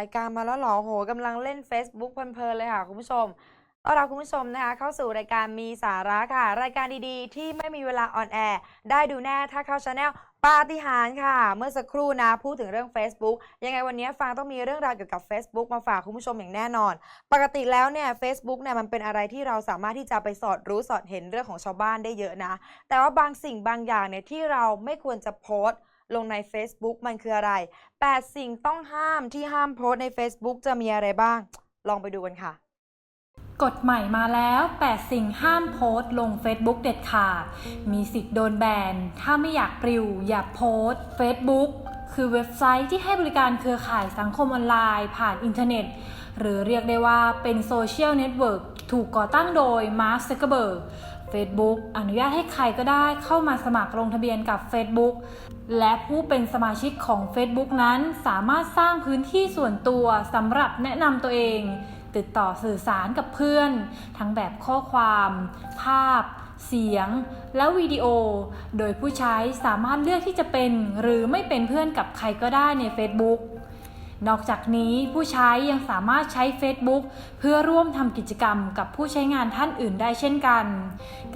รายการมาแล้วหรอโหกำลังเล่น Facebook เพลินๆเลยค่ะคุณผู้ชมต้อนรับคุณผู้ชมนะคะ เข้าสู่รายการมีสาระค่ะ รายการดีๆ ที่ไม่มีเวลาออนแอร์ได้ดูแน่ถ้าเข้าช anel ปาฏิหาริย์ค่ะ เมื่อสักครู่นะพูดถึงเรื่อง Facebook ยังไงวันนี้ฟังต้องมีเรื่องราวเกี่ยวกับ Facebook มาฝากคุณผู้ชมอย่างแน่นอน ปกติแล้วเนี่ย Facebook เนี่ยมันเป็นอะไรที่เราสามารถที่จะไปสอดรู้สอดเห็นเรื่องของชาวบ้านได้เยอะนะ แต่ว่าบางสิ่งบางอย่างเนี่ยที่เราไม่ควรจะโพสต์ ลงใน Facebook มันคืออะไร 8 สิ่งต้องห้ามที่ห้ามโพสใน Facebook จะมีอะไรบ้าง ลองไปดูกันค่ะกฎใหม่มาแล้ว 8 สิ่งห้ามโพสต์ลง Facebook เด็ดขาด มีสิทธิ์โดนแบน ถ้าไม่อยากปลิว อย่าโพสต์ Facebook คือเว็บไซต์ที่ให้บริการเครือข่ายสังคมออนไลน์ ผ่านอินเทอร์เน็ต หรือเรียกได้ว่าเป็นโซเชียลเน็ตเวิร์กถูกก่อตั้งโดยมาร์คซักเกอร์เบิร์ก Facebook อนุญาตให้ใครก็ได้เข้ามาสมัครลงทะเบียนกับ Facebook และผู้เป็นสมาชิกของ Facebook นั้นสามารถสร้างพื้นที่ส่วนตัวสำหรับแนะนำตัวเอง ติดต่อสื่อสารกับเพื่อน ทั้งแบบข้อความ ภาพ เสียง และวิดีโอ โดยผู้ใช้สามารถเลือกที่จะเป็น หรือไม่เป็นเพื่อนกับใครก็ได้ใน Facebook นอกจากนี้ผู้ใช้ยังสามารถใช้ Facebook เพื่อร่วมทำกิจกรรมกับผู้ใช้งานท่านอื่นได้เช่นกัน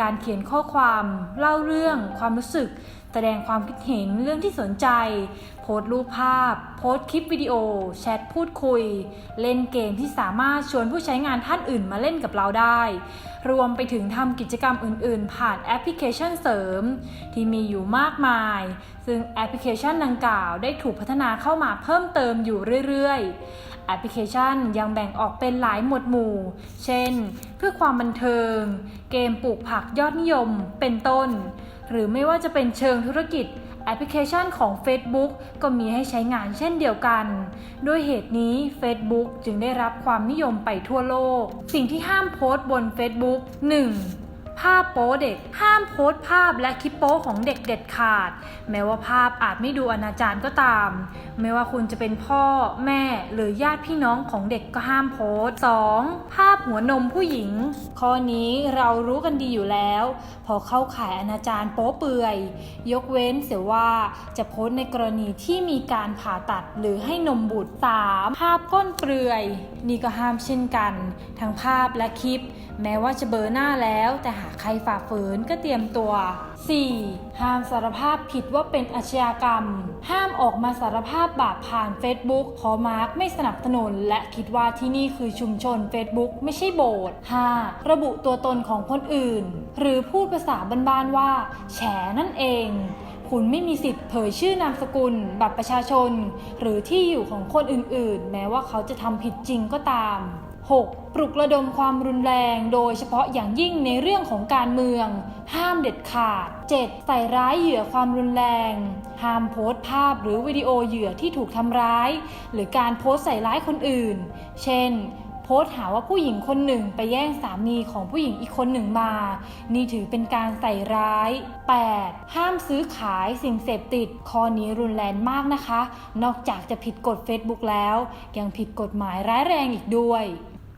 การเขียนข้อความ เล่าเรื่อง ความรู้สึก แสดงความคิดเห็นเรื่องที่สนใจ โพสต์รูปภาพ โพสต์คลิปวิดีโอ แชทพูดคุย เล่นเกมที่สามารถชวนผู้ใช้งานท่านอื่นมาเล่นกับเราได้ รวมไปถึงทำกิจกรรมอื่นๆ ผ่านแอปพลิเคชันเสริม ที่มีอยู่มากมาย ซึ่งแอปพลิเคชันดังกล่าวได้ถูกพัฒนาเข้ามาเพิ่มเติมอยู่เรื่อยๆ แอปพลิเคชันยังแบ่งออกเป็นหลายหมวดหมู่ เช่น เพื่อความบันเทิง เกมปลูกผักยอดนิยม เป็นต้น หรือไม่ว่าจะเป็นเชิงธุรกิจแอปพลิเคชันของ Facebook ก็มีให้ใช้งานเช่นเดียวกัน ด้วยเหตุนี้ Facebook จึงได้รับความนิยมไปทั่วโลก สิ่งที่ห้ามโพสต์บน Facebook 1. ภาพโป๊เด็ก ห้ามโพสต์ภาพและคลิปโป๊ของเด็กเด็ดขาด แม้ว่าภาพอาจไม่ดูอนาจารก็ตาม ไม่ว่าคุณจะเป็นพ่อแม่หรือญาติพี่น้องของเด็กก็ห้ามโพสต์ 2. ภาพหัวนมผู้หญิง ข้อนี้เรารู้กันดีอยู่แล้ว พอเข้าข่ายอนาจารโป๊เปื่อย ยกเว้นเสียว่าจะโพสต์ในกรณีที่มีการผ่าตัดหรือให้นมบุตร 3. ภาพก้นเปลือย นี่ก็ห้ามเช่นกัน ทั้งภาพและคลิป แม้ว่าจะเบลอหน้าแล้วแต่หาใครฝ่าฝืนก็เตรียมตัว 4. ห้ามสารภาพผิดว่าเป็นอาชญากรรม ห้ามออกมาสารภาพบาปผ่าน Facebook เพราะมาร์กไม่สนับสนุน และคิดว่าที่นี่คือชุมชน Facebook ไม่ใช่โบสถ์ 5. ระบุตัวตนของคนอื่น หรือพูดภาษาบ้านๆว่า แฉนั่นเองคุณไม่มีสิทธิ์เผยชื่อนามสกุล บัตรประชาชน หรือที่อยู่ของคนอื่นๆ แม้ว่าเขาจะทำผิดจริงก็ตาม 6. ปลุกระดมความรุนแรงโดยเฉพาะอย่างยิ่งในเรื่องของการเมือง ห้ามเด็ดขาด 7. ใส่ร้ายเหยื่อความรุนแรง ห้ามโพสต์ภาพหรือวิดีโอเหยื่อที่ถูกทำร้าย หรือการโพสต์ใส่ร้ายคนอื่น เช่น โพสต์หาว่าผู้หญิงคนหนึ่งไปแย่งสามีของผู้หญิงอีกคนหนึ่งมา นี่ถือเป็นการใส่ร้าย 8. ห้ามซื้อขายสิ่งเสพติด ข้อนี้รุนแรงมากนะคะ นอกจากจะผิดกฎ Facebook แล้ว ยังผิดกฎหมายร้ายแรงอีกด้วย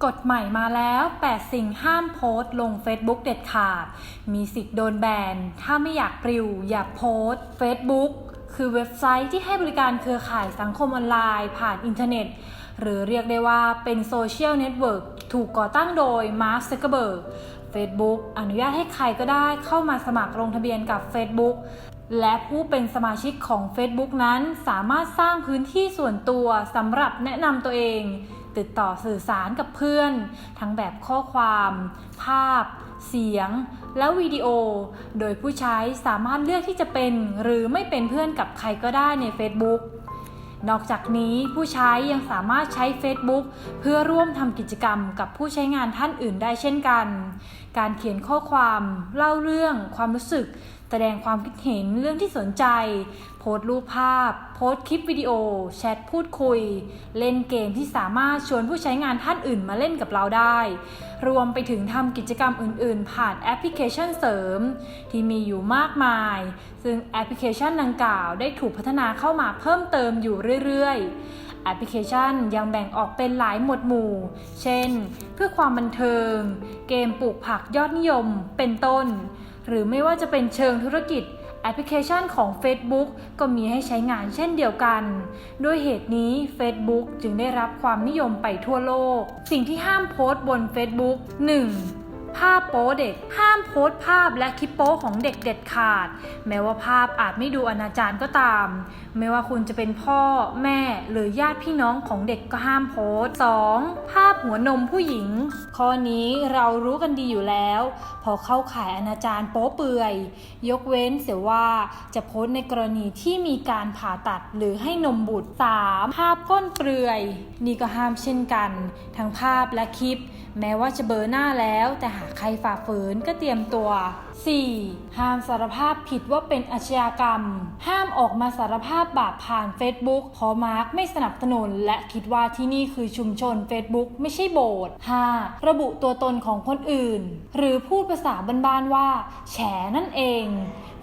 กฎใหม่มาแล้ว 8 สิ่งห้ามโพสต์ลง Facebook เด็ดขาด มีสิทธิ์โดนแบน ถ้าไม่อยากปลิว อย่าโพสต์ Facebook คือเว็บไซต์ที่ให้บริการเครือข่ายสังคมออนไลน์ ผ่านอินเทอร์เน็ต หรือเรียกได้ว่าเป็นโซเชียลเน็ตเวิร์กถูกก่อตั้งโดยมาร์คซักเกอร์เบิร์ก Facebook อนุญาตให้ใครก็ได้เข้ามาสมัครลงทะเบียนกับ Facebook และผู้เป็นสมาชิกของ Facebook นั้นสามารถสร้างพื้นที่ส่วนตัวสำหรับแนะนำตัวเอง ติดต่อสื่อสารกับเพื่อน ทั้งแบบข้อความ ภาพ เสียง และวิดีโอ โดยผู้ใช้สามารถเลือกที่จะเป็น หรือไม่เป็นเพื่อนกับใครก็ได้ใน Facebook นอกจากนี้ผู้ใช้ยังสามารถใช้ Facebook เพื่อร่วมทำกิจกรรมกับผู้ใช้งานท่านอื่นได้เช่นกัน การเขียนข้อความ เล่าเรื่อง ความรู้สึก แสดงความคิดเห็นเรื่องที่สนใจ โพสต์รูปภาพ โพสต์คลิปวิดีโอ แชทพูดคุย เล่นเกมที่สามารถชวนผู้ใช้งานท่านอื่นมาเล่นกับเราได้ รวมไปถึงทำกิจกรรมอื่น ๆ ผ่านแอปพลิเคชันเสริม ที่มีอยู่มากมาย ซึ่งแอปพลิเคชันดังกล่าวได้ถูกพัฒนาเข้ามาเพิ่มเติมอยู่เรื่อย ๆแอปพลิเคชันยังแบ่งออกเป็นหลายหมวดหมู่ เช่น เพื่อความบันเทิง เกมปลูกผักยอดนิยม เป็นต้น หรือไม่ว่าจะเป็นเชิงธุรกิจแอปพลิเคชันของ Facebook ก็มีให้ใช้งานเช่นเดียวกัน ด้วยเหตุนี้ Facebook จึงได้รับความนิยมไปทั่วโลก สิ่งที่ห้ามโพสต์บน Facebook 1. ภาพโป๊เด็ก ห้ามโพสต์ภาพและคลิปโป๊ของเด็กเด็ดขาด แม้ว่าภาพอาจไม่ดูอนาจารก็ตาม ไม่ว่าคุณจะเป็นพ่อแม่หรือญาติพี่น้องของเด็กก็ห้ามโพสต์ 2. ภาพหัวนมผู้หญิง ข้อนี้เรารู้กันดีอยู่แล้ว พอเข้าข่ายอนาจารโป๊เปื่อย ยกเว้นเสียว่าจะโพสต์ในกรณีที่มีการผ่าตัดหรือให้นมบุตร 3. ภาพก้นเปลือย นี่ก็ห้ามเช่นกัน ทั้งภาพและคลิป แม้ว่าจะเบอร์หน้าแล้วแต่หาใครฝ่าฝืนก็เตรียมตัว 4. ห้ามสารภาพผิดว่าเป็นอาชญากรรม ห้ามออกมาสารภาพบาปผ่าน Facebook พอมาร์กไม่สนับสนุน และคิดว่าที่นี่คือชุมชน Facebook ไม่ใช่โบสถ์ 5. ระบุตัวตนของคนอื่น หรือพูดภาษาบ้านๆว่า แฉนั่นเอง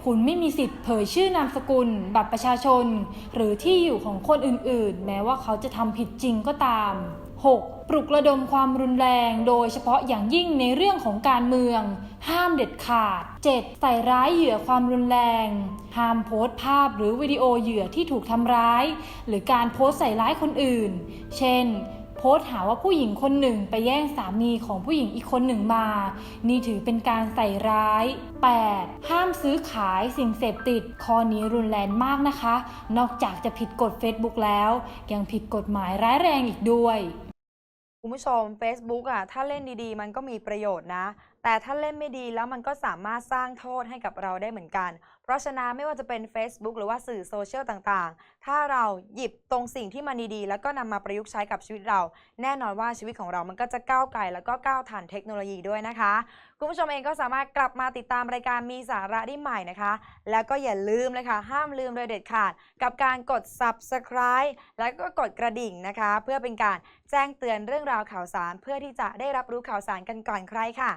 คุณไม่มีสิทธิ์เผยชื่อนามสกุล บัตรประชาชน หรือที่อยู่ของคนอื่นๆ แม้ว่าเขาจะทำผิดจริงก็ตาม 6. ปลุกระดมความรุนแรง โดยเฉพาะอย่างยิ่งในเรื่องของการเมือง ห้ามเด็ดขาด 7. ใส่ร้ายเหยื่อความรุนแรง ห้ามโพสต์ภาพหรือวิดีโอเหยื่อที่ถูกทำร้าย หรือการโพสต์ใส่ร้ายคนอื่น เช่น โพสต์หาว่าผู้หญิงคนหนึ่งไปแย่งสามีของผู้หญิงอีกคนหนึ่งมา นี่ถือเป็นการใส่ร้าย 8. ห้ามซื้อขายสิ่งเสพติด ข้อนี้รุนแรงมากนะคะ นอกจากจะผิดกฎ Facebook แล้ว ยังผิดกฎหมายร้ายแรงอีกด้วย คุณผู้ชม Facebook อะถ้าเล่นดีๆ มันก็มีประโยชน์นะ แต่ถ้าเล่นไม่ดีแล้วมันก็สามารถสร้างโทษให้กับเราได้เหมือนกัน เพราะฉะนั้นไม่ว่าจะเป็น Facebook หรือว่าสื่อโซเชียลต่างๆ ถ้าเราหยิบตรงสิ่งที่มันดีๆ แล้วก็นำมาประยุกต์ใช้กับชีวิตเรา แน่นอนว่าชีวิตของเรามันก็จะก้าวไกลแล้วก็ก้าวทันเทคโนโลยีด้วยนะคะ คุณผู้ชมเองก็สามารถกลับมาติดตามรายการมีสาระได้ใหม่นะคะ แล้วก็อย่าลืมเลยค่ะห้ามลืมเลยเด็ดขาด กับการกด subscribe แล้วก็กดกระดิ่งนะคะ เพื่อเป็นการแจ้งเตือนเรื่องราวข่าวสาร เพื่อที่จะได้รับรู้ข่าวสารกันก่อนใครค่ะ